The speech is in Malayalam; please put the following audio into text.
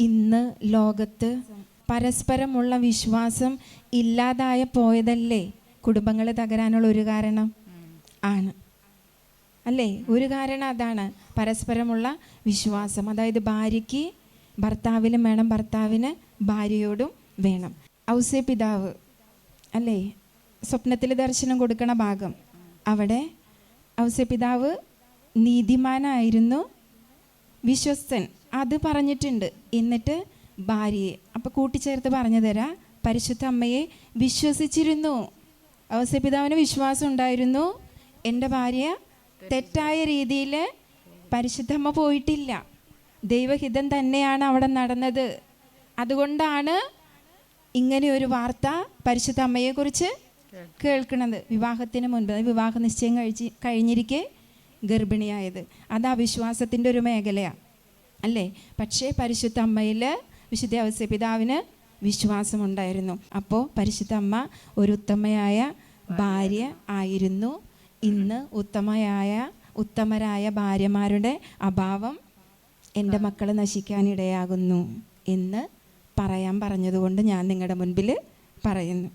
ഇന്ന് ലോകത്ത് പരസ്പരമുള്ള വിശ്വാസം ഇല്ലാതായ പോയതല്ലേ? കുടുംബങ്ങൾ തകരാനുള്ള ഒരു കാരണം? ആണ്. അല്ലേ? ഒരു കാരണം അതാണ് പരസ്പരമുള്ള വിശ്വാസം. അതായത് ഭാര്യയ്ക്ക് ഭർത്താവിനും വേണം ഭർത്താവിന് ഭാര്യയോടും വേണം. ഔസേ പിതാവ് അല്ലേ? സ്വപ്നത്തിൽ ദർശനം കൊടുക്കണ ഭാഗം. അവിടെ ഔസേ പിതാവ് നീതിമാനായിരുന്നു വിശ്വസ്തൻ. അത് പറഞ്ഞിട്ടുണ്ട്. എന്നിട്ട് ഭാര്യയെ അപ്പോൾ കൂട്ടിച്ചേർത്ത് പറഞ്ഞു തരാം പരിശുദ്ധ അമ്മയെ വിശ്വസിച്ചിരുന്നു. ഔസപിതാവിന് വിശ്വാസം ഉണ്ടായിരുന്നു. എന്റെ ഭാര്യ തെറ്റായ രീതിയിൽ പരിശുദ്ധമ്മ പോയിട്ടില്ല. ദൈവഹിതം തന്നെയാണ് അവിടെ നടന്നത്. അതുകൊണ്ടാണ് ഇങ്ങനെ ഒരു വാർത്ത പരിശുദ്ധ അമ്മയെക്കുറിച്ച് കേൾക്കുന്നത് വിവാഹത്തിന് മുൻപ് വിവാഹ നിശ്ചയം കഴിച്ച് കഴിഞ്ഞിരിക്കെ ഗർഭിണിയായത്. അത് അവിശ്വാസത്തിന്റെ ഒരു മേഖലയാണ് അല്ലേ? പക്ഷേ പരിശുദ്ധ അമ്മയിൽ വിശുദ്ധ ഔസപിതാവിന് വിശ്വാസമുണ്ടായിരുന്നു. അപ്പോൾ പരിശുദ്ധ അമ്മ ഒരു ഉത്തമയായ ഭാര്യ ആയിരുന്നു. ഇന്ന് ഉത്തമയായ ഉത്തമരായ ഭാര്യമാരുടെ അഭാവം എന്റെ മക്കൾ നശിക്കാനിടയാകുന്നു എന്ന് പറയാൻ പറഞ്ഞതുകൊണ്ട് ഞാൻ നിങ്ങളുടെ മുൻപിൽ പറയുന്നു.